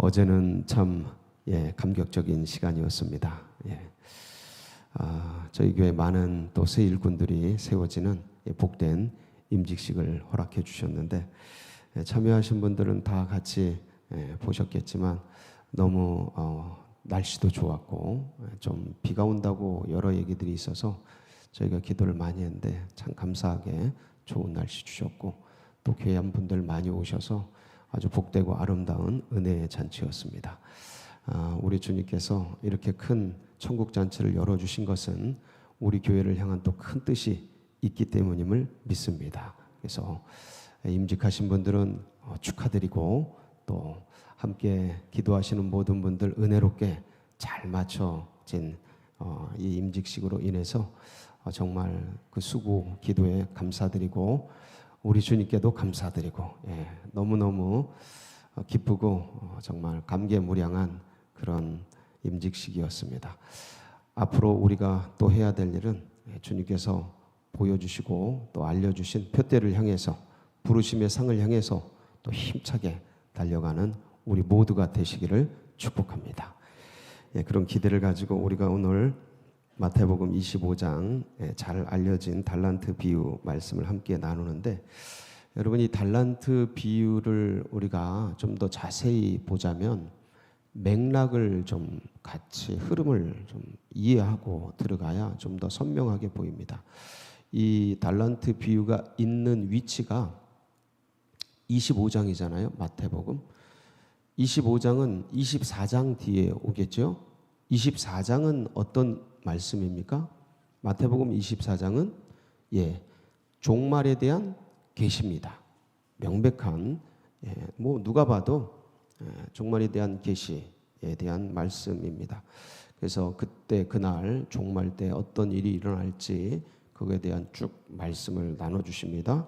어제는 참 예, 감격적인 시간이었습니다. 예. 아, 저희 교회 많은 또새 일꾼들이 세워지는 예, 복된 임직식을 허락해 주셨는데 예, 참여하신 분들은 다 같이 예, 보셨겠지만 너무 어, 날씨도 좋았고 예, 좀 비가 온다고 여러 얘기들이 있어서 저희가 기도를 많이 했는데 참 감사하게 좋은 날씨 주셨고 또 교회 한 분들 많이 오셔서 아주 복되고 아름다운 은혜의 잔치였습니다. 아, 우리 주님께서 이렇게 큰 천국 잔치를 열어 주신 것은 우리 교회를 향한 또 큰 뜻이 있기 때문임을 믿습니다. 그래서 임직하신 분들은 어, 축하드리고 또 함께 기도하시는 모든 분들 은혜롭게 잘 맞춰진 어, 이 임직식으로 인해서 어, 정말 그 수고 기도에 감사드리고 우리 주님께도 감사드리고 예, 너무너무 어, 기쁘고 어, 정말 감개무량한 그런 임직식이었습니다. 앞으로 우리가 또 해야 될 일은 예, 주님께서 보여주시고 또 알려주신 표대를 향해서 부르심의 상을 향해서 또 힘차게 달려가는 우리 모두가 되시기를 축복합니다. 예, 그런 기대를 가지고 우리가 오늘 마태복음 25장 예, 잘 알려진 달란트 비유 말씀을 함께 나누는데 여러분 이 달란트 비유를 우리가 좀 더 자세히 보자면 맥락을 좀 같이 흐름을 좀 이해하고 들어가야 좀 더 선명하게 보입니다. 이 달란트 비유가 있는 위치가 25장이잖아요. 마태복음. 25장은 24장 뒤에 오겠죠. 24장은 어떤 말씀입니까? 마태복음 24장은 예, 종말에 대한 계시입니다. 명백한 예, 뭐 누가 봐도 예, 종말에 대한 계시에 대한 말씀입니다. 그래서 그때 그날 종말 때 어떤 일이 일어날지 그거에 대한 쭉 말씀을 나눠 주십니다.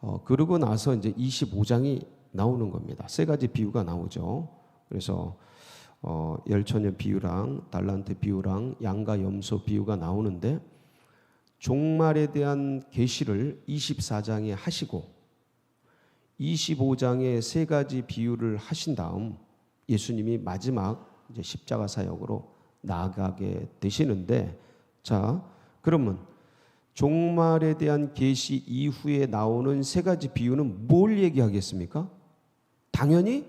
어, 그러고 나서 이제 25장이 나오는 겁니다. 세 가지 비유가 나오죠. 그래서 어, 열처녀 비유랑 달란트 비유랑 양과 염소 비유가 나오는데 종말에 대한 계시를 24장에 하시고 25장에 세 가지 비유를 하신 다음 예수님이 마지막 이제 십자가 사역으로 나아가게 되시는데 자 그러면 종말에 대한 계시 이후에 나오는 세 가지 비유는 뭘 얘기하겠습니까? 당연히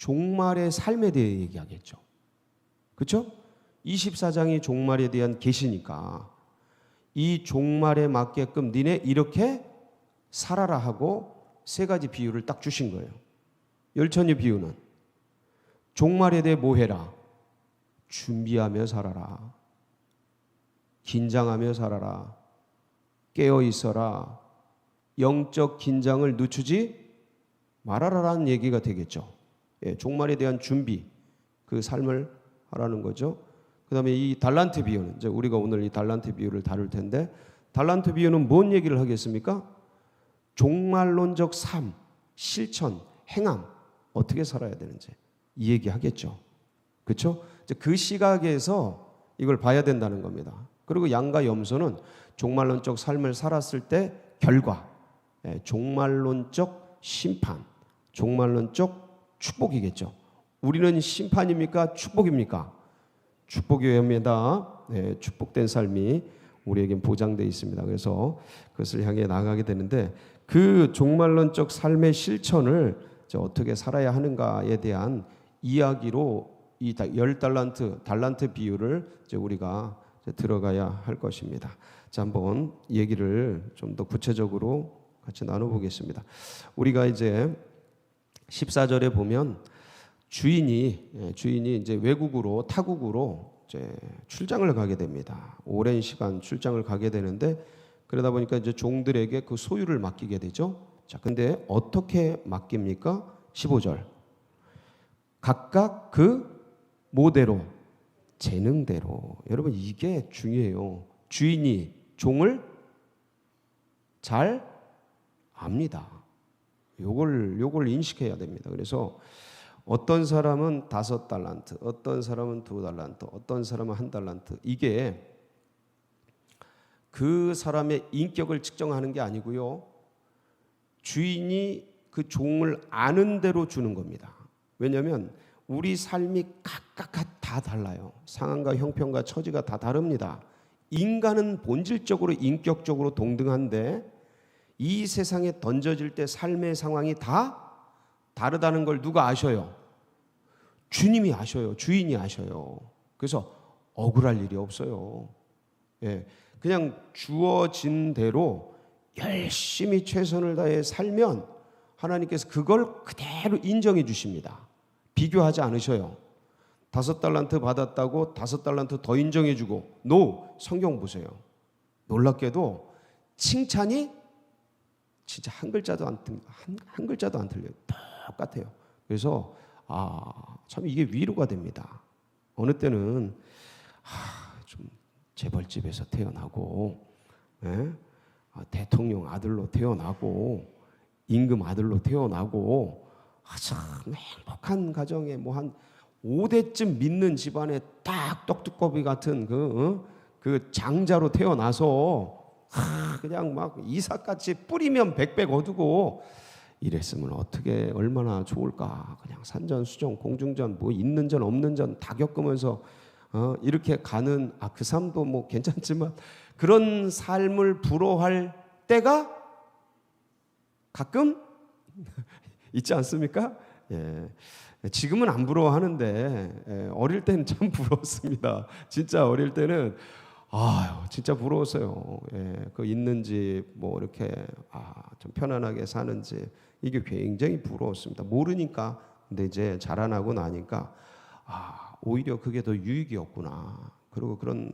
종말의 삶에 대해 얘기하겠죠. 그렇죠? 24장이 종말에 대한 계시니까 이 종말에 맞게끔 니네 이렇게 살아라 하고 세 가지 비유를 딱 주신 거예요. 열천의 비유는 종말에 대해 뭐 해라? 준비하며 살아라. 긴장하며 살아라. 깨어 있어라. 영적 긴장을 늦추지 말아라라는 얘기가 되겠죠. 예, 종말에 대한 준비, 그 삶을 하라는 거죠. 그다음에 이 달란트 비유는 이제 우리가 오늘 이 달란트 비유를 다룰 텐데 달란트 비유는 뭔 얘기를 하겠습니까? 종말론적 삶, 실천, 행함 어떻게 살아야 되는지 이 얘기 하겠죠. 그렇죠? 그 시각에서 이걸 봐야 된다는 겁니다. 그리고 양과 염소는 종말론적 삶을 살았을 때 결과, 예, 종말론적 심판, 종말론적 축복이겠죠. 우리는 심판입니까? 축복입니까? 축복이옵니다. 네, 축복된 삶이 우리에겐 보장되어 있습니다. 그래서 그것을 향해 나가게 되는데 그 종말론적 삶의 실천을 어떻게 살아야 하는가에 대한 이야기로 이 열 달란트 달란트 비유를 우리가 들어가야 할 것입니다. 자, 한번 얘기를 좀 더 구체적으로 같이 나눠보겠습니다. 우리가 이제 14절에 보면 주인이 예, 주인이 이제 외국으로 타국으로 이제 출장을 가게 됩니다. 오랜 시간 출장을 가게 되는데 그러다 보니까 이제 종들에게 그 소유를 맡기게 되죠. 자, 근데 어떻게 맡깁니까? 15절. 각각 그 모대로 재능대로. 여러분 이게 중요해요. 주인이 종을 잘 압니다. 요걸 요걸 인식해야 됩니다. 그래서 어떤 사람은 다섯 달란트, 어떤 사람은 두 달란트, 어떤 사람은 한 달란트. 이게 그 사람의 인격을 측정하는 게 아니고요. 주인이 그 종을 아는 대로 주는 겁니다. 왜냐하면 우리 삶이 각각 다 달라요. 상황과 형편과 처지가 다 다릅니다. 인간은 본질적으로 인격적으로 동등한데 이 세상에 던져질 때 삶의 상황이 다 다르다는 걸 누가 아셔요? 주님이 아셔요. 주인이 아셔요. 그래서 억울할 일이 없어요. 예. 그냥 주어진 대로 열심히 최선을 다해 살면 하나님께서 그걸 그대로 인정해 주십니다. 비교하지 않으셔요. 다섯 달란트 받았다고 다섯 달란트 더 인정해 주고 노 성경 보세요. 놀랍게도 칭찬이 진짜 한 글자도 안 틀, 한, 한 글자도 안 틀려요. 똑같아요. 그래서 아, 참 이게 위로가 됩니다. 어느 때는 아, 좀 재벌집에서 태어나고 예? 아, 대통령 아들로 태어나고 임금 아들로 태어나고 아, 참 행복한 가정에 뭐한 5대쯤 믿는 집안에 딱 떡두꺼비 같은 그, 어? 그 장자로 태어나서 아, 그냥 막 이삭같이 뿌리면 백백 얻고 이랬으면 어떻게 얼마나 좋을까 그냥 산전수전 공중전 뭐 있는 전 없는 전 다 겪으면서 어, 이렇게 가는 아 그 삶도 뭐 괜찮지만 그런 삶을 부러워할 때가 가끔 있지 않습니까? 예. 지금은 안 부러워하는데 예, 어릴 때는 참 부러웠습니다. 진짜 어릴 때는 아유 진짜 부러웠어요. 예, 그 있는 집뭐 이렇게 아, 좀 편안하게 사는지 이게 굉장히 부러웠습니다. 모르니까 근데 이제 자라나고 나니까 아 오히려 그게 더 유익이었구나. 그리고 그런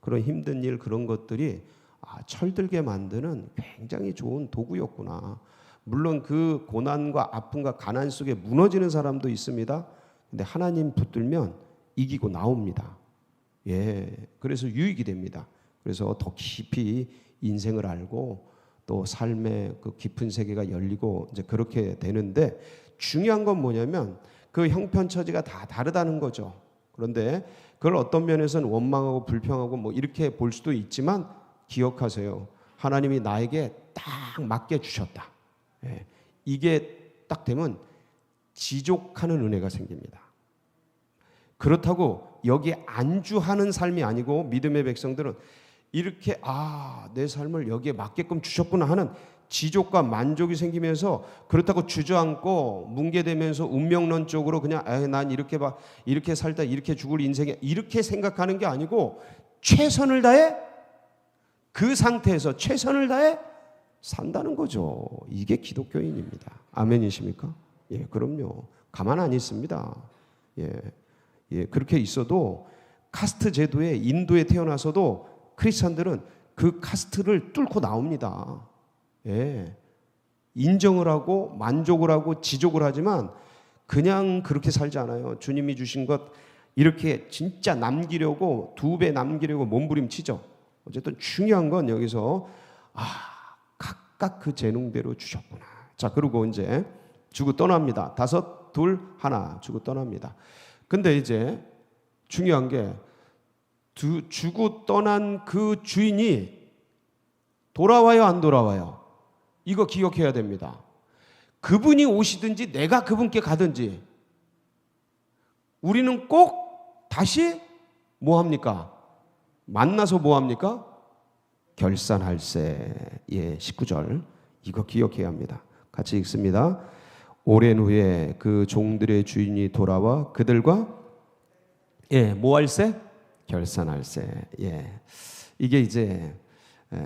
그런 힘든 일 그런 것들이 아, 철들게 만드는 굉장히 좋은 도구였구나. 물론 그 고난과 아픔과 가난 속에 무너지는 사람도 있습니다. 근데 하나님 붙들면 이기고 나옵니다. 예. 그래서 유익이 됩니다. 그래서 더 깊이 인생을 알고 또 삶의 그 깊은 세계가 열리고 이제 그렇게 되는데 중요한 건 뭐냐면 그 형편처지가 다 다르다는 거죠. 그런데 그걸 어떤 면에서는 원망하고 불평하고 뭐 이렇게 볼 수도 있지만 기억하세요. 하나님이 나에게 딱 맞게 주셨다. 예. 이게 딱 되면 지족하는 은혜가 생깁니다. 그렇다고 여기에 안주하는 삶이 아니고 믿음의 백성들은 이렇게 아, 내 삶을 여기에 맞게끔 주셨구나 하는 지족과 만족이 생기면서 그렇다고 주저앉고 뭉개되면서 운명론 쪽으로 그냥 아, 난 이렇게 봐 이렇게 살다 이렇게 죽을 인생에 이렇게 생각하는 게 아니고 최선을 다해 그 상태에서 최선을 다해 산다는 거죠. 이게 기독교인입니다. 아멘이십니까? 예, 그럼요. 가만 안 있습니다. 예, 예, 그렇게 있어도 카스트 제도에 인도에 태어나서도 크리스천들은 그 카스트를 뚫고 나옵니다. 예. 인정을 하고 만족을 하고 지족을 하지만 그냥 그렇게 살지 않아요. 주님이 주신 것 이렇게 진짜 남기려고 두 배 남기려고 몸부림치죠. 어쨌든 중요한 건 여기서 아 각각 그 재능대로 주셨구나. 자 그리고 이제 주고 떠납니다. 다섯 둘 하나 주고 떠납니다. 근데 이제 중요한 게 두, 주고 떠난 그 주인이 돌아와요, 안 돌아와요? 이거 기억해야 됩니다. 그분이 오시든지 내가 그분께 가든지 우리는 꼭 다시 뭐 합니까? 만나서 뭐 합니까? 결산할세. 예, 19절. 이거 기억해야 합니다. 같이 읽습니다. 오랜 후에 그 종들의 주인이 돌아와 그들과 예, 뭐 할세? 결산할세. 예. 이게 이제 에,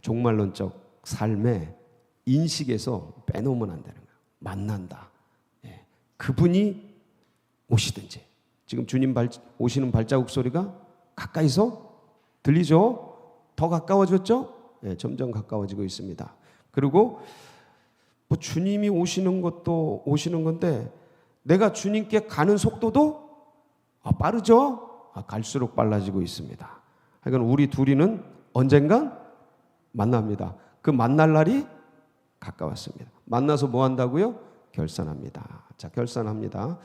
종말론적 삶의 인식에서 빼놓으면 안 되는 거예요. 만난다. 예. 그분이 오시든지 지금 주님 발, 오시는 발자국 소리가 가까이서 들리죠? 더 가까워졌죠? 예, 점점 가까워지고 있습니다. 그리고 뭐 주님이 오시는 것도 오시는 건데 내가 주님께 가는 속도도 아, 빠르죠? 아, 갈수록 빨라지고 있습니다. 하여간 우리 둘이는 언젠간 만납니다. 그 만날 날이 가까웠습니다. 만나서 뭐 한다고요? 결산합니다. 자, 결산합니다.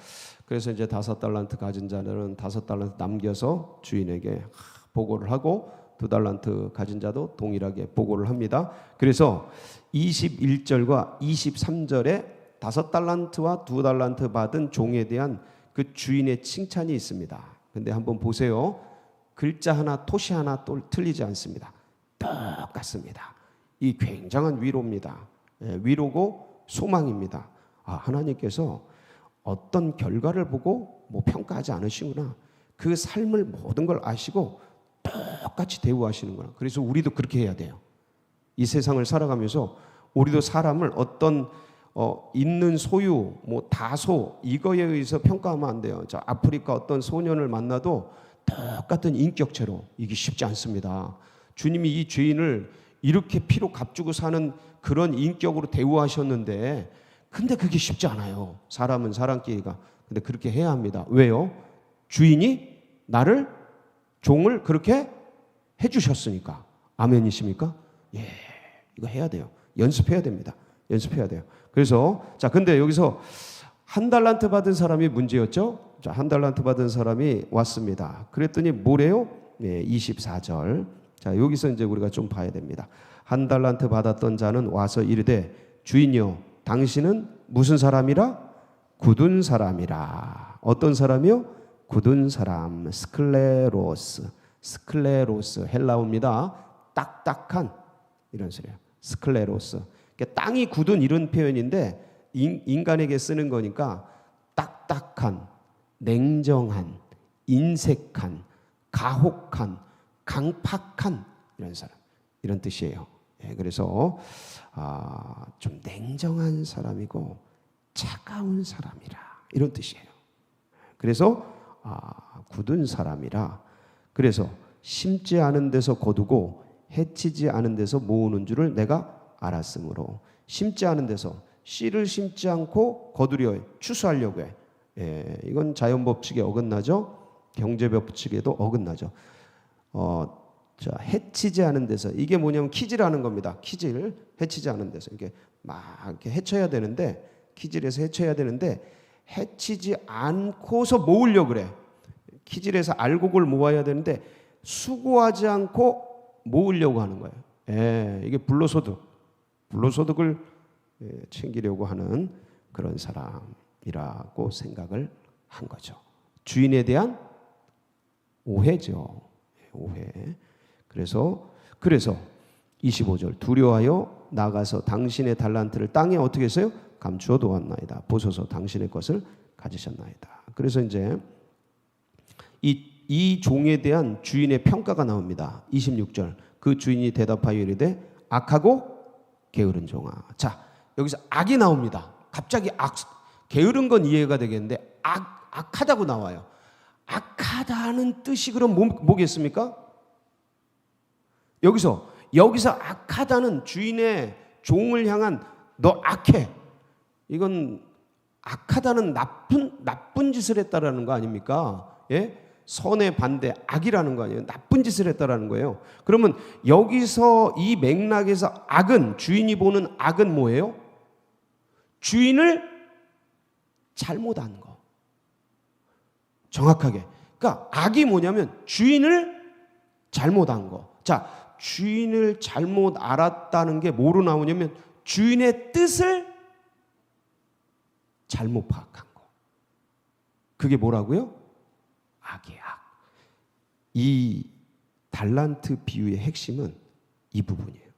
그래서 이제 다섯 달란트 가진 자들은 다섯 달란트 남겨서 주인에게 보고를 하고 두 달란트 가진 자도 동일하게 보고를 합니다. 그래서 21절과 23절에 다섯 달란트와 두 달란트 받은 종에 대한 그 주인의 칭찬이 있습니다. 근데 한번 보세요. 글자 하나, 토시 하나 또 틀리지 않습니다. 똑같습니다. 이 굉장한 위로입니다. 예, 위로고 소망입니다. 아, 하나님께서 어떤 결과를 보고 뭐 평가하지 않으시구나. 그 삶을 모든 걸 아시고 똑같이 대우하시는구나. 그래서 우리도 그렇게 해야 돼요. 이 세상을 살아가면서 우리도 사람을 어떤 어, 있는 소유, 뭐 다소 이거에 의해서 평가하면 안 돼요. 자, 아프리카 어떤 소년을 만나도 똑같은 인격체로 이게 쉽지 않습니다. 주님이 이 죄인을 이렇게 피로 값주고 사는 그런 인격으로 대우하셨는데 근데 그게 쉽지 않아요. 사람은 사람끼리가. 근데 그렇게 해야 합니다. 왜요? 주인이 나를 종을 그렇게 해 주셨으니까. 아멘이십니까? 예. 이거 해야 돼요. 연습해야 됩니다. 연습해야 돼요. 그래서 자, 근데 여기서 한 달란트 받은 사람이 문제였죠? 자, 한 달란트 받은 사람이 왔습니다. 그랬더니 뭐래요? 예, 24절. 자, 여기서 이제 우리가 좀 봐야 됩니다. 한 달란트 받았던 자는 와서 이르되 주인이여 당신은 무슨 사람이라? 굳은 사람이라. 어떤 사람이요? 굳은 사람. 스클레로스. 스클레로스 헬라어입니다. 딱딱한 이런 소리예요. 스클레로스. 그러니까 땅이 굳은 이런 표현인데 인, 인간에게 쓰는 거니까 딱딱한, 냉정한, 인색한, 가혹한, 강팍한 이런 사람 이런 뜻이에요. 예, 그래서 아, 좀 냉정한 사람이고 차가운 사람이라 이런 뜻이에요. 그래서 아, 굳은 사람이라 그래서 심지 않은 데서 거두고 해치지 않은 데서 모으는 줄을 내가 알았으므로 심지 않은 데서 씨를 심지 않고 거두려 해, 추수하려고 해. 예, 이건 자연 법칙에 어긋나죠. 경제 법칙에도 어긋나죠. 어, 자, 해치지 않은 데서 이게 뭐냐면 키질하는 겁니다. 키질 해치지 않은 데서 이게 막 이렇게 해쳐야 되는데 키질해서 해쳐야 되는데 해치지 않고서 모으려 그래. 키질해서 알곡을 모아야 되는데 수고하지 않고 모으려고 하는 거예요. 예, 이게 불로소득, 불로소득을 예, 챙기려고 하는 그런 사람이라고 생각을 한 거죠. 주인에 대한 오해죠. 예, 오해. 그래서 그래서 25절 두려워하여 나가서 당신의 달란트를 땅에 어떻게 했어요? 감추어 두었나이다. 보소서 당신의 것을 가지셨나이다. 그래서 이제 이, 이 종에 대한 주인의 평가가 나옵니다. 26절 그 주인이 대답하여 이르되 악하고 게으른 종아. 자 여기서 악이 나옵니다. 갑자기 악 게으른 건 이해가 되겠는데 악 악하다고 나와요. 악하다는 뜻이 그럼 뭐, 뭐겠습니까? 여기서 여기서 악하다는 주인의 종을 향한 너 악해. 이건 악하다는 나쁜 나쁜 짓을 했다라는 거 아닙니까? 예? 선의 반대 악이라는 거 아니에요. 나쁜 짓을 했다라는 거예요. 그러면 여기서 이 맥락에서 악은 주인이 보는 악은 뭐예요? 주인을 잘못한 거. 정확하게. 그러니까 악이 뭐냐면 주인을 잘못한 거. 자, 주인을 잘못 알았다는 게 뭐로 나오냐면 주인의 뜻을 잘못 파악한 거. 그게 뭐라고요? 악이에요, 악. 이 달란트 비유의 핵심은 이 부분이에요.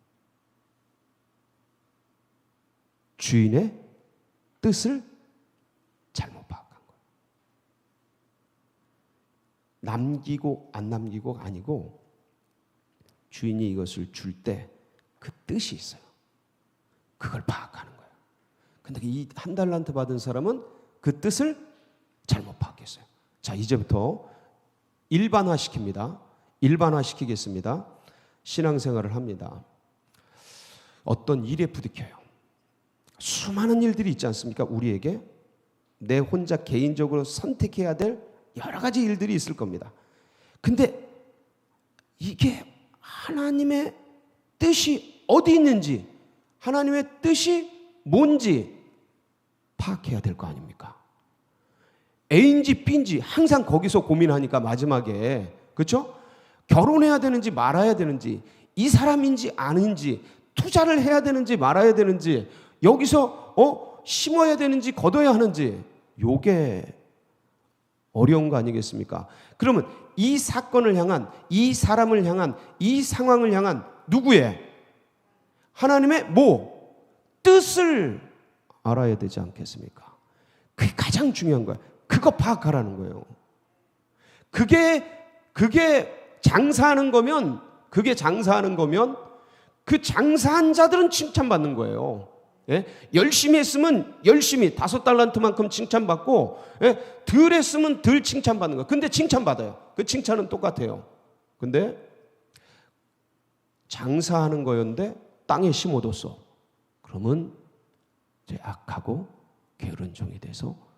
주인의 뜻을 잘못 파악한 거예요. 남기고 안 남기고가 아니고 주인이 이것을 줄 때 그 뜻이 있어요. 그걸 파악하는 거예요. 근데 이 한 달란트 받은 사람은 그 뜻을 잘못 파악했어요. 자, 이제부터 일반화 시킵니다. 일반화 시키겠습니다. 신앙생활을 합니다. 어떤 일에 부딪혀요. 수많은 일들이 있지 않습니까? 우리에게 내 혼자 개인적으로 선택해야 될 여러 가지 일들이 있을 겁니다. 근데 이게 하나님의 뜻이 어디 있는지, 하나님의 뜻이 뭔지 파악해야 될 거 아닙니까? A인지 B인지 항상 거기서 고민하니까 마지막에 그렇죠? 결혼해야 되는지 말아야 되는지 이 사람인지 아닌지 투자를 해야 되는지 말아야 되는지 여기서 어 심어야 되는지 걷어야 하는지 요게 어려운 거 아니겠습니까? 그러면 이 사건을 향한 이 사람을 향한 이 상황을 향한 누구의 하나님의 뭐 뜻을 알아야 되지 않겠습니까? 그게 가장 중요한 거야. 그거 파악하라는 거예요. 그게 그게 장사하는 거면 그게 장사하는 거면 그 장사한 자들은 칭찬받는 거예요. 예? 열심히 했으면 열심히 다섯 달란트만큼 칭찬받고 예? 덜 했으면 덜 칭찬받는 거예요. 근데 칭찬받아요. 그 칭찬은 똑같아요. 근데 장사하는 거였는데 땅에 심어뒀어. 그러면 이제 악하고 게으른 종이 돼서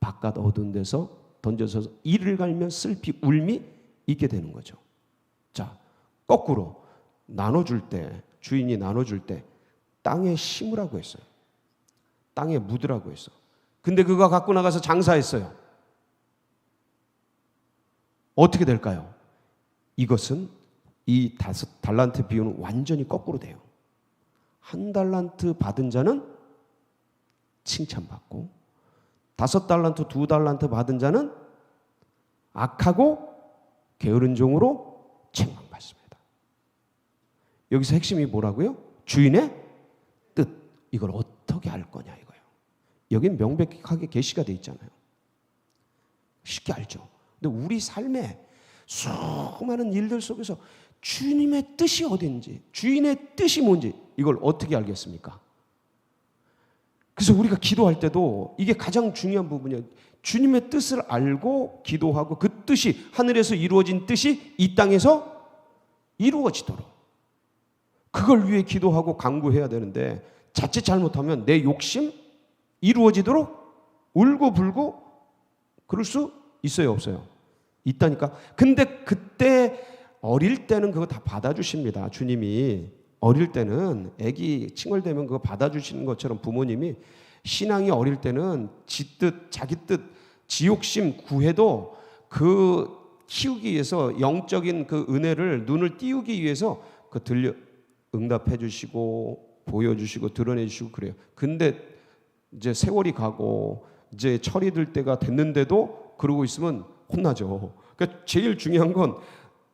바깥 어두운 데서 던져서 이를 갈면 슬피 울미 있게 되는 거죠. 자, 거꾸로 나눠줄 때 주인이 나눠줄 때 땅에 심으라고 했어요. 땅에 묻으라고 했어. 근데 그거 갖고 나가서 장사했어요. 어떻게 될까요? 이것은 이 다섯 달란트 비유는 완전히 거꾸로 돼요. 한 달란트 받은 자는 칭찬받고 다섯 달란트, 두 달란트 받은 자는 악하고 게으른 종으로 책망받습니다. 여기서 핵심이 뭐라고요? 주인의 뜻. 이걸 어떻게 알 거냐 이거예요. 여긴 명백하게 계시가 돼 있잖아요. 쉽게 알죠. 근데 우리 삶에 수많은 일들 속에서 주님의 뜻이 어딘지, 주인의 뜻이 뭔지 이걸 어떻게 알겠습니까? 그래서 우리가 기도할 때도 이게 가장 중요한 부분이에요. 주님의 뜻을 알고 기도하고 그 뜻이 하늘에서 이루어진 뜻이 이 땅에서 이루어지도록. 그걸 위해 기도하고 강구해야 되는데 자칫 잘못하면 내 욕심 이루어지도록 울고 불고 그럴 수 있어요 없어요? 있다니까. 근데 그때 어릴 때는 그거 다 받아주십니다 주님이 어릴 때는 아기 칭얼대면 그거 받아주시는 것처럼 부모님이 신앙이 어릴 때는 지 뜻, 자기 뜻, 지욕심 구해도 그 키우기 위해서 영적인 그 은혜를 눈을 띄우기 위해서 그 들려 응답해 주시고 보여주시고 드러내 주시고 그래요. 근데 이제 세월이 가고 이제 철이 들 때가 됐는데도 그러고 있으면 혼나죠. 그러니까 제일 중요한 건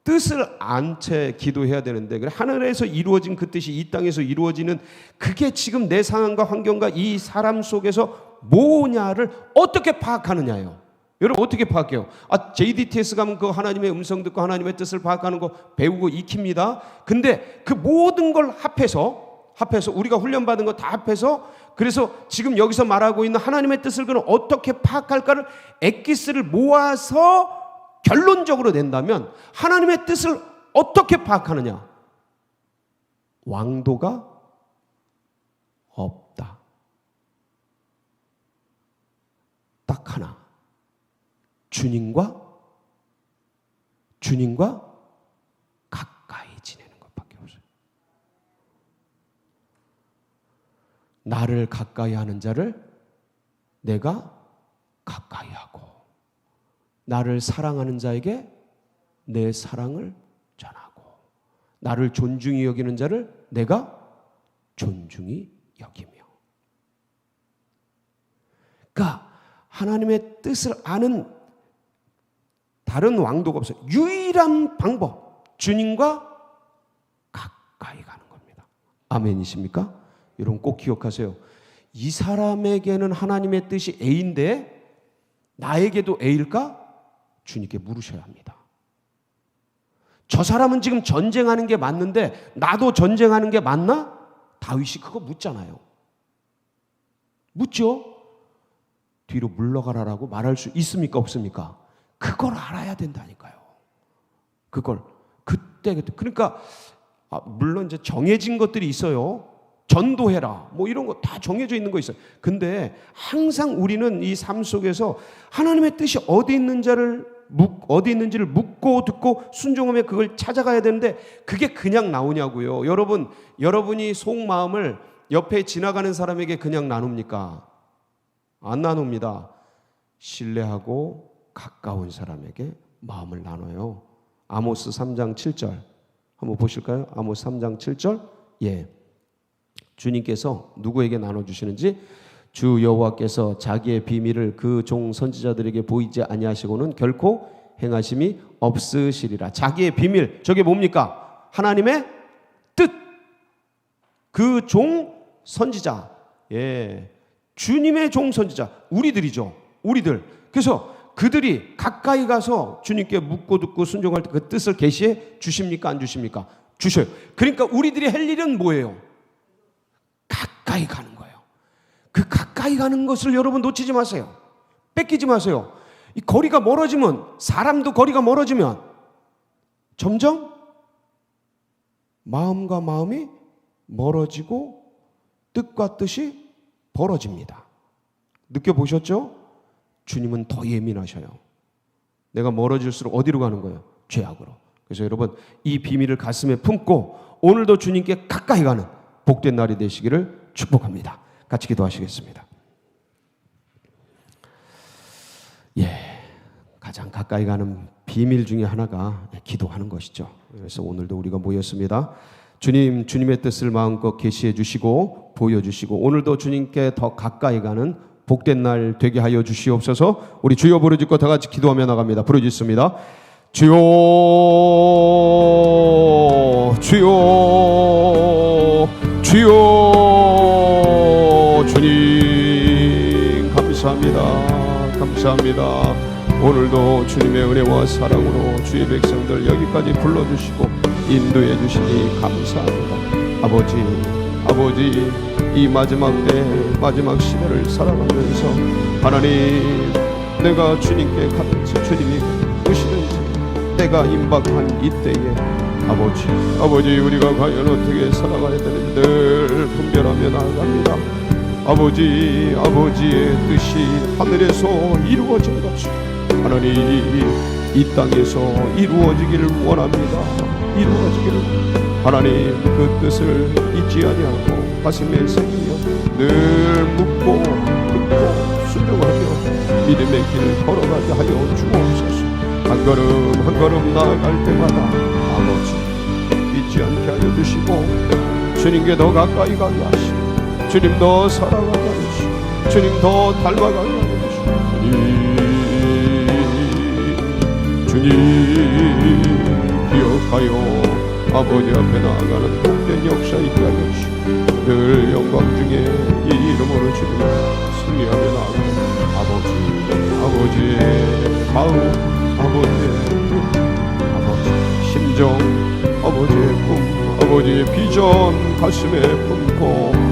뜻을 안 채 기도해야 되는데 그래 하늘에서 이루어진 그 뜻이 이 땅에서 이루어지는 그게 지금 내 상황과 환경과 이 사람 속에서 뭐냐를 어떻게 파악하느냐예요. 여러분 어떻게 파악해요? 아 JDTS 가면 그 하나님의 음성 듣고 하나님의 뜻을 파악하는 거 배우고 익힙니다. 근데 그 모든 걸 합해서 합해서 우리가 훈련 받은 거 다 합해서 그래서 지금 여기서 말하고 있는 하나님의 뜻을 그럼 어떻게 파악할까를 엑기스를 모아서 결론적으로 낸다면 하나님의 뜻을 어떻게 파악하느냐? 왕도가 없다. 딱 하나. 주님과 주님과 가까이 지내는 것밖에 없어요. 나를 가까이 하는 자를 내가 가까이 하고 나를 사랑하는 자에게 내 사랑을 전하고 나를 존중히 여기는 자를 내가 존중히 여기며 그러니까 하나님의 뜻을 아는 다른 왕도가 없어요. 유일한 방법 주님과 가까이 가는 겁니다. 아멘이십니까? 여러분 꼭 기억하세요. 이 사람에게는 하나님의 뜻이 A인데 나에게도 A일까? 주님께 물으셔야 합니다. 저 사람은 지금 전쟁하는 게 맞는데 나도 전쟁하는 게 맞나? 다윗이 그거 묻잖아요. 묻죠? 뒤로 물러가라라고 말할 수 있습니까? 없습니까? 그걸 알아야 된다니까요. 그걸 그때 그때 그러니까 아, 물론 이제 정해진 것들이 있어요. 전도해라. 뭐 이런 거 다 정해져 있는 거 있어요. 근데 항상 우리는 이 삶 속에서 하나님의 뜻이 어디 있는지를 묵, 어디 있는지를 묻고 듣고 순종하며 그걸 찾아가야 되는데 그게 그냥 나오냐고요. 여러분, 여러분이 속마음을 옆에 지나가는 사람에게 그냥 나눕니까? 안 나눕니다. 신뢰하고 가까운 사람에게 마음을 나눠요. 아모스 3장 7절. 한번 보실까요? 아모스 3장 7절. 예. 주님께서 누구에게 나눠 주시는지 주 여호와께서 자기의 비밀을 그 종 선지자들에게 보이지 아니하시고는 결코 행하심이 없으시리라. 자기의 비밀 저게 뭡니까? 하나님의 뜻. 그 종 선지자. 예. 주님의 종 선지자. 우리들이죠. 우리들. 그래서 그들이 가까이 가서 주님께 묻고 듣고 순종할 때 그 뜻을 계시해 주십니까? 안 주십니까? 주셔요. 그러니까 우리들이 할 일은 뭐예요? 가까이 가는 가까이 가는 것을 여러분 놓치지 마세요. 뺏기지 마세요. 이 거리가 멀어지면 사람도 거리가 멀어지면 점점 마음과 마음이 멀어지고 뜻과 뜻이 벌어집니다. 느껴보셨죠? 주님은 더 예민하셔요. 내가 멀어질수록 어디로 가는 거예요? 죄악으로. 그래서 여러분 이 비밀을 가슴에 품고 오늘도 주님께 가까이 가는 복된 날이 되시기를 축복합니다. 같이 기도하시겠습니다. 예, 가장 가까이 가는 비밀 중에 하나가 기도하는 것이죠. 그래서 오늘도 우리가 모였습니다. 주님, 주님의 뜻을 마음껏 계시해 주시고 보여 주시고 오늘도 주님께 더 가까이 가는 복된 날 되게 하여 주시옵소서. 우리 주여 부르짖고 다 같이 기도하며 나갑니다. 부르짖습니다. 주여, 주여, 주여, 감사합니다. 오늘도 주님의 은혜와 사랑으로 주의 백성들 여기까지 불러주시고 인도해 주시니 감사합니다. 아버지, 아버지, 이 마지막 때, 마지막 시대를 살아가면서 하나님, 내가 주님께 가든지 주님이 오시든지 때가 임박한 이 때에 아버지, 아버지 우리가 과연 어떻게 살아가야 되는지 늘 분별하며 나아갑니다. 아버지, 아버지의 뜻이 하늘에서 이루어진 것처럼 하나님 이 땅에서 이루어지기를 원합니다. 이루어지기를 하나님 그 뜻을 잊지 아니하고 가슴에 새기며 늘 묻고 듣고 순종하며 믿음의 길을 걸어가게 하여 주옵소서. 한 걸음 한 걸음 나아갈 때마다 아버지 잊지 않게 하여 주시고 주님께 더 가까이 가게 하시고 주님 더 사랑하게 하여 주시고 주님 더 닮아가게 하여 주시고 주님 주님 기억하여 아버지 앞에 나아가는 복된 역사 있게 하여 주시고 늘 영광 중에 이 이름으로 주님 승리하며 나아가는 아버지 아버지의 마음 아버지의 뜻 아버지 심정 아버지의 꿈 아버지의 비전 가슴에 품고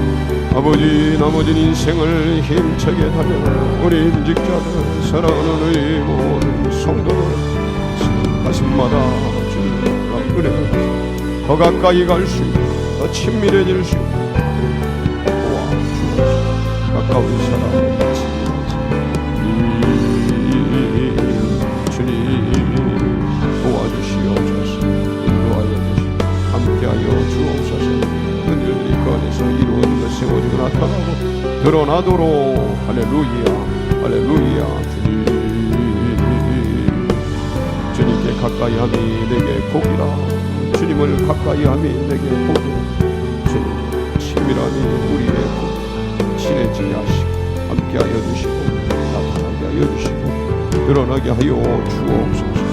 아버지 남은 인생을 힘차게 달려가는 우리 임직자들 사랑하는 우리 모든 성도들 가슴마다 주님 은혜를 더 가까이 갈 수 있고 더 친밀해질 수 있고 나타나고 드러나도록. 할렐루야. 할렐루야. 주님. 주님께 가까이 함이 내게 복이라. 주님을 가까이 함이 내게 복이라. 주님 친밀함이 우리의 복. 친해지게 하시고 함께하여 주시고 나타나게 하여 주시고 드러나게 하여 주옵소서.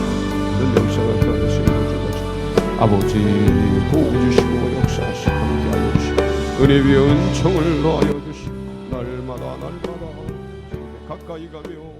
그 안에서 이루어져가지고 아버지 역사하시고 함께하여 주시고 은혜 위에 은총을 넣어여 주시고 날마다 날마다 가까이 가며